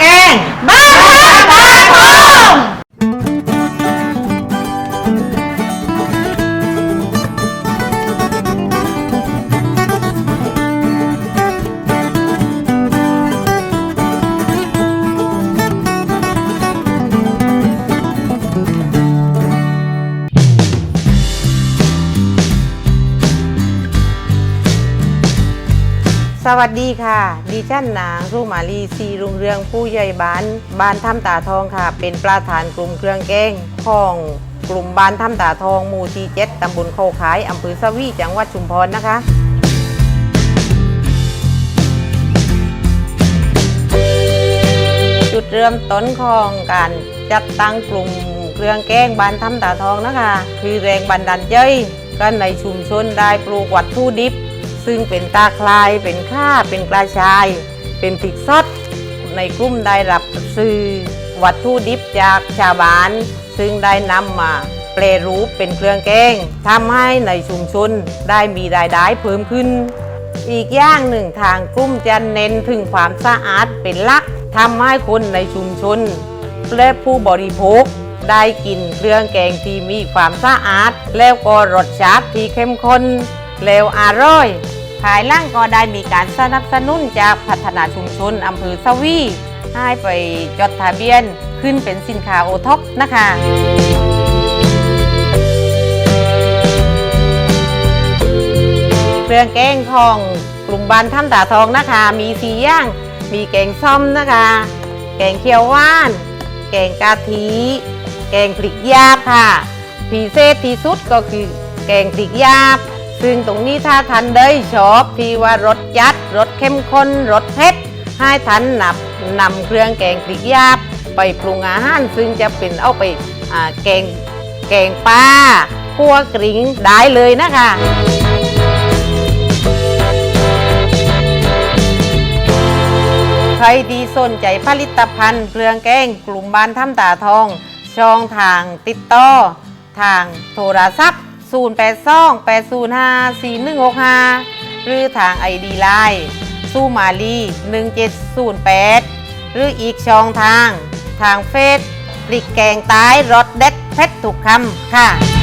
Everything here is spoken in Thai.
แกงบ้า วัสดีค่ะ ดิฉันนางรุ่มาลีซีรุงเรืองผู้ใหญ่บ้านบ้านถ้ำตาทองค่ะ เป็นประธานกลุ่มเครื่องแกงของกลุ่มบ้านถ้ำตาทองหมู่ที่เจ็ดตำบลโคขายอำเภอสวีจังหวัดชุมพรนะคะจุดเริ่มต้นของการจัดตั้งกลุ่มเครื่องแกงบ้านถ้ำตาทองนะคะ คือแรงบันดาลใจกันในชุมชนได้ปลูกวัตถุดิบ ซึ่งเป็นตาคลายเป็นข้าเป็นกระชาย เป็นพริกสดในกลุ่มได้รับซื้อวัตถุดิบจากชาวบ้าน ซึ่งได้นำมาแปรรูปเป็นเครื่องแกงทำให้ในชุมชนได้มีรายได้เพิ่มขึ้น อีกอย่างหนึ่งทางกลุ่มจะเน้นถึงความสะอาดเป็นหลักทำให้คนในชุมชนและผู้บริโภคได้กินเครื่องแกงที่มีความสะอาด แล้วก็รสชาติที่เข้มข้น แล้วอร่อย ภายหล่างก็ได้มีการสนับสนุนจากพัฒนาชุมชนอำเภอสวีให้ไปจดทะเบียนขึ้นเป็นสินค้าโอท็อปนะคะเครื่องแกงของกลุ่มบ้านถ้ำตาทองนะคะ มีสีย่าง มีแกงส้มนะคะ แกงเขียวหว่าน แกงกะทิ แกงพริกหยาบค่ะพิเศษที่สุดก็คือแกงพริกหยาบ ซึ่งตรงนี้ถ้าท่านได้ชอบที่ว่ารสจัดรสเข้มข้นรสเผ็ดให้ท่านนำนำเครื่องแกงพริกหยาบไปปรุงอาหารซึ่งจะเป็นเอาไปาแกงแกงปลาคั่วกริ้งได้เลยนะคะใครที่สนใจผลิตภัณฑ์เครื่องแกงกลุ่มบ้านถ้ำตาทอง ช่องทางติดต่อ ทางโทรศัพท์ 082 805 4165 หรือทางไอดีไลน์สู้มาลี1708 หรืออีกช่องทาง ทางเฟซพริกแกงตายรสเด็ดเพชรถูกคำค่ะ